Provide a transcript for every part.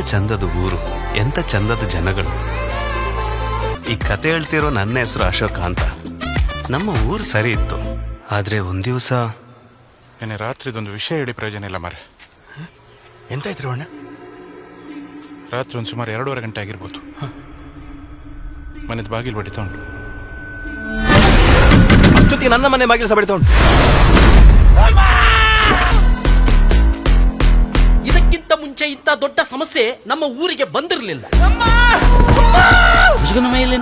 ಚಂದದ ಊರು ಎಂತ ಚಂದದ ಜನಗಳು. ಈ ಕತೆ ಹೇಳ್ತಿರೋ ನನ್ನ ಹೆಸರು ಅಶೋಕ ಅಂತ. ನಮ್ಮ ಊರು ಸರಿ ಇತ್ತು. ಆದ್ರೆ ಒಂದ್ ದಿವಸ ನೆನೆ ರಾತ್ರಿದೊಂದು ವಿಷಯ ಹೇಳಿ ಪ್ರಯೋಜನ ಇಲ್ಲ ಮಾರೆ. ಎಂತಾಯ್ತು ಅಣ್ಣ ರಾತ್ರಿ ಒಂದು ಸುಮಾರು ಎರಡೂವರೆ ಗಂಟೆ ಆಗಿರ್ಬೋದು. ಮನೆದ ಬಾಗಿಲು ಬಡಿತಾ ಉಂಟು. ಜೊತೆಗೆ ನನ್ನ ಮನೆ ಬಾಗಿಲು ಸಹ ಬಡಿತಾ ಉಂಟು. ಇಂಥ ದೊಡ್ಡ ಸಮಸ್ಯೆ ನಮ್ಮ ಊರಿಗೆ ಬಂದಿರಲಿಲ್ಲ. ಮುಸುಕನ ಮೈಯಲ್ಲಿ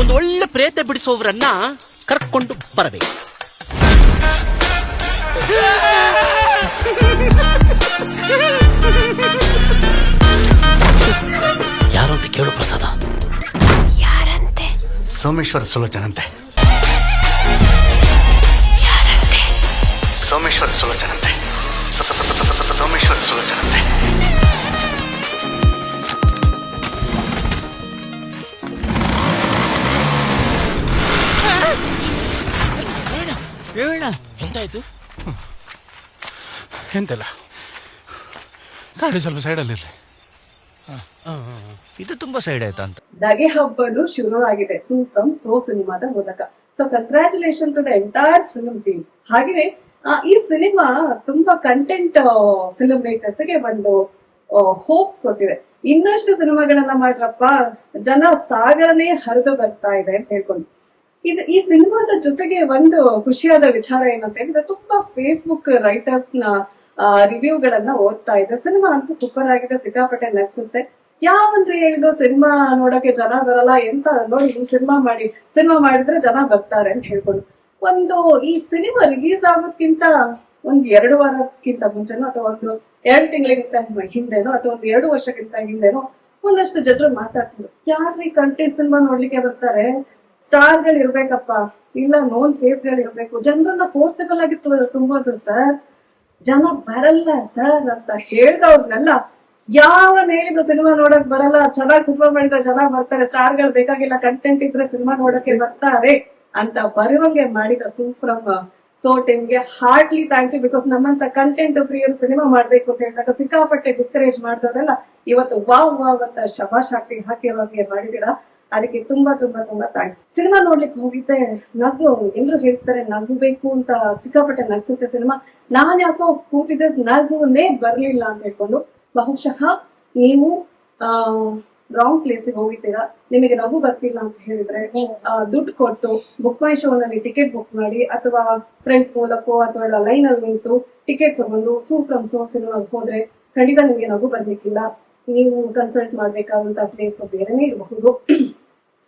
ಒಂದು ಒಳ್ಳೆ ಪ್ರೇತ ಬಿಡಿಸುವವರನ್ನ ಕರ್ಕೊಂಡು ಬರಬೇಕು. ಯಾರು ಅಂತ ಕೇಳು ಪ್ರಸಾದ. ಯಾರಂತೆ? ಸೋಮೇಶ್ವರ ಸುಲೋಚನಂತೆ ಸೋಮೇಶ್ವರ ಸುಲೋಚನಂತೆ ಸೋಮೇಶ್ವರ ಸುಲೋಚನಂತೆ ಎಂತಾಯ್ತು? ಎಂತೆಲ್ಲ? ಗಾಡಿ ಸ್ವಲ್ಪ ಸೈಡಲ್ಲಿರಲಿ ಇದು ತುಂಬಾ ಸೈಡ್ ಆಯ್ತಾ ಅಂತ. ನಗೆ ಹಬ್ಬನು ಶುರು ಆಗಿದೆ. ಸೂ ಫ್ರಮ್ ಸೋ ಸಿನಿಮಾದ ಮೂಲಕ. So congratulation to the entire film team ಹಾಗೆಯೇ ಈ ಸಿನಿಮಾ ತುಂಬಾ ಕಂಟೆಂಟ್ ಫಿಲ್ಮ್ ಮೇಕರ್ಸ್ಗೆ ಒಂದು ಹೋಪ್ಸ್ ಕೊಟ್ಟಿದೆ. ಇನ್ನಷ್ಟು ಸಿನಿಮಾಗಳನ್ನ ಮಾಡ್ರಪ್ಪ, ಜನ ಸಾಗರನೇ ಹರಿದು ಬರ್ತಾ ಇದೆ ಅಂತ ಹೇಳ್ಕೊಂಡು. ಇದು, ಈ ಸಿನಿಮಾದ ಜೊತೆಗೆ ಒಂದು ಖುಷಿಯಾದ ವಿಚಾರ ಏನಂತ ಹೇಳಿದ್ರೆ ತುಂಬಾ ಫೇಸ್ಬುಕ್ ರೈಟರ್ಸ್ನ ರಿವ್ಯೂಗಳನ್ನ ಓದ್ತಾ ಇದೆ. ಸಿನಿಮಾ ಅಂತೂ ಸೂಪರ್ ಆಗಿದೆ, ಸಿಕ್ಕಾಪಟ್ಟೆ ನಗ್ಸುತ್ತೆ ಯಾವಂದ್ರೆ ಹೇಳಿದ್ರು ಸಿನಿಮಾ ನೋಡಕ್ಕೆ ಜನ ಬರಲ್ಲ, ಎಂತ ನೋಡಿ ಸಿನಿಮಾ ಮಾಡಿ, ಸಿನಿಮಾ ಮಾಡಿದ್ರೆ ಜನ ಬರ್ತಾರೆ ಅಂತ ಹೇಳ್ಕೊಂಡು. ಒಂದು ಈ ಸಿನಿಮಾ ರಿಲೀಸ್ ಆಗೋದ್ಕಿಂತ ಒಂದ್ ಎರಡು ವಾರಕ್ಕಿಂತ ಮುಂಚೆನೋ ಅಥವಾ ಒಂದು ಎರಡು ತಿಂಗಳಿಗಿಂತ ಹಿಂದೆನೋ ಅಥವಾ ಒಂದು ಎರಡು ವರ್ಷಕ್ಕಿಂತ ಹಿಂದೆನೋ ಒಂದಷ್ಟು ಜನರು ಮಾತಾಡ್ತಿದ್ರು. ಯಾರ್ರೀ ಕಂಟೆಂಟ್ ಸಿನಿಮಾ ನೋಡ್ಲಿಕ್ಕೆ ಬರ್ತಾರೆ? ಸ್ಟಾರ್ಗಳು ಇರ್ಬೇಕಪ್ಪ. ಇಲ್ಲ ನೋನ್ ಫೇಸ್ಗಳು ಇರ್ಬೇಕು. ಜನರನ್ನ ಫೋರ್ಸಬಲ್ ಆಗಿ ತುಂಬೋದು ಸರ್, ಜನ ಬರಲ್ಲ ಸರ್ ಅಂತ ಹೇಳ್ದವ್ರನ್ನೆಲ್ಲ ಯಾವ ಹೇಳಿದ್ರು ಸಿನಿಮಾ ನೋಡಕ್ ಬರಲ್ಲ. ಚೆನ್ನಾಗಿ ಸಿನಿಮಾ ಮಾಡಿದ್ರೆ ಚೆನ್ನಾಗ್ ಬರ್ತಾರೆ. ಸ್ಟಾರ್ಗಳು ಬೇಕಾಗಿಲ್ಲ ಕಂಟೆಂಟ್ ಇದ್ರೆ ಸಿನಿಮಾ ನೋಡಕ್ಕೆ ಬರ್ತಾರೆ. ಅಂತ ಬರುವಂಗೆ ಮಾಡಿದ ಸೂಫ್ರಮ್ ಸೋ ಟೆನ್ಗೆ ಹಾರ್ಡ್ಲಿ ಥ್ಯಾಂಕ್ ಯು ಬಿಕಾಸ್ ನಮ್ಮಂತ ಕಂಟೆಂಟ್ ಪ್ರಿಯರು ಸಿನಿಮಾ ಮಾಡ್ಬೇಕು ಅಂತ ಹೇಳಿದಾಗ ಸಿಕ್ಕಾಪಟ್ಟೆ ಡಿಸ್ಕರೇಜ್ ಮಾಡಿದವರೆಲ್ಲ ಇವತ್ತು ವಾವ್ ವಾವ್ ಅಂತ ಶಬಾಷ್ ಹಾಕಿ ಹಾಕಿರೋಂಗೆ ಮಾಡಿದೀರಾ ಅದಕ್ಕೆ ತುಂಬಾ ತುಂಬಾ ತುಂಬಾ ಥ್ಯಾಂಕ್ಸ್ ಸಿನಿಮಾ ನೋಡ್ಲಿಕ್ಕೆ ಹೋಗಿದ್ದೆ ನಗು, ಎಲ್ರು ಹೇಳ್ತಾರೆ ನಗಬೇಕು ಅಂತ ಸಿಕ್ಕಾಪಟ್ಟೆ ನಗ್ಸುತ್ತೆ ಸಿನಿಮಾ ನಾನ್ ಯಾಕೋ ಕೂತಿದ್ದೆ ನಗುನೇ ಬರ್ಲಿಲ್ಲ ಅಂತ ಹೇಳ್ಕೊಂಡು ಬಹುಶಃ ನೀವು ರಾಂಗ್ ಪ್ಲೇಸಿಗೆ ಹೋಗಿದ್ದೀರಾ? ನಿಮಗೆ ನಗು ಬರ್ತಿಲ್ಲ ಅಂತ ಹೇಳಿದ್ರೆ ದುಡ್ಡು ಕೊಟ್ಟು ಬುಕ್ ಮೈ ಶೋ ನಲ್ಲಿ ಟಿಕೆಟ್ ಬುಕ್ ಮಾಡಿ ಅಥವಾ ಫ್ರೆಂಡ್ಸ್ ಮೂಲಕೋ ಅಥವಾ ಲೈನ್ ಅಲ್ಲಿ ನಿಂತು ಟಿಕೆಟ್ ತಗೊಂಡು ಸೂ ಫ್ರಮ್ ಸೋ ಸಿನಿಮಾಗೆ ಹೋದ್ರೆ ಖಂಡಿತ ನಿಮಗೆ ನಗು ಬರ್ಲಿಕ್ಕಿಲ್ಲ. ನೀವು ಕನ್ಸಲ್ಟ್ ಮಾಡ್ಬೇಕಾದಂತ ಪ್ಲೇಸ್ ಬೇರೆನೇ ಇರಬಹುದು.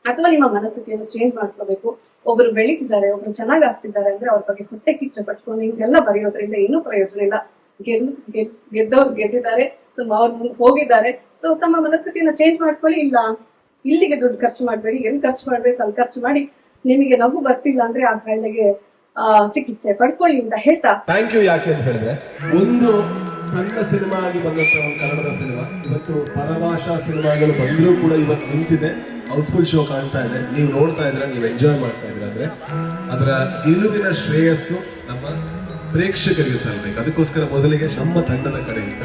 ಅಥವಾ ನಿಮ್ಮ ಮನಸ್ಥಿತಿಯನ್ನು ಚೇಂಜ್ ಮಾಡ್ಕೋಬೇಕು. ಒಬ್ರು ಬೆಳೀತಿದ್ದಾರೆ ಒಬ್ರು ಚೆನ್ನಾಗಿ ಆಗ್ತಿದ್ದಾರೆ ಅಂದ್ರೆ ಅವ್ರ ಬಗ್ಗೆ ಹೊಟ್ಟೆ ಕಿಚ್ಚ ಪಟ್ಕೊಂಡು ಹಿಂಗೆಲ್ಲ ಬರೆಯೋದ್ರಿಂದ ಏನೂ ಪ್ರಯೋಜನ ಇಲ್ಲ. ಗೆಲ್ ಗೆದ್- ಗೆದ್ದವ್ರು ಗೆದ್ದಿದ್ದಾರೆ ಸೊ ಅವ್ರ ಮುಂದೆ ಹೋಗಿದ್ದಾರೆ. ಸೊ ತಮ್ಮ ಮನಸ್ಥಿತಿಯನ್ನ ಚೇಂಜ್ ಮಾಡ್ಕೊಳ್ಳಿ. ಇಲ್ಲ, ಇಲ್ಲಿಗೆ ದುಡ್ಡು ಖರ್ಚು ಮಾಡಬೇಡಿ, ಎಲ್ಲಿ ಖರ್ಚು ಮಾಡ್ಬೇಕು ಅಲ್ಲಿ ಖರ್ಚು ಮಾಡಿ, ನಿಮಗೆ ನಗು ಬರ್ತಿಲ್ಲ ಅಂದ್ರೆ ಆ ಕಾಯಿಲೆಗೆ ಚಿಕಿತ್ಸೆ ಪಡ್ಕೊಳ್ಳಿ ಅಂತ ಹೇಳ್ತಾ. ಥ್ಯಾಂಕ್ ಯು ಯಾಕೆ ಅಂತ ಹೇಳಿದ್ರೆ, ಒಂದು ಸಣ್ಣ ಸಿನಿಮಾ ಆಗಿ ಬಂದಂತ ಒಂದು ಕನ್ನಡದ ಸಿನಿಮಾ. ಇವತ್ತು ಪರಭಾಷಾ ಸಿನಿಮಾಗಳು ಬಂದರೂ ಕೂಡ ಇವತ್ತು ನಿಂತಿದೆ. ಹೌಸ್ಫುಲ್ ಶೋ ಕಾಣ್ತಾ ಇದೆ. ನೀವು ನೋಡ್ತಾ ಇದ್ರೆ ನೀವು ಎಂಜಾಯ್ ಮಾಡ್ತಾ ಇದ್ರೆ ಅಂದ್ರೆ, ಅದರ ಗೆಲುವಿನ ಶ್ರೇಯಸ್ಸು ನಮ್ಮ ಪ್ರೇಕ್ಷಕರಿಗೆ ಸಲ್ಲಬೇಕು. ಅದಕ್ಕೋಸ್ಕರ ಮೊದಲಿಗೆ ನಮ್ಮ ತಂಡದ ಕಡೆಯಿಂದ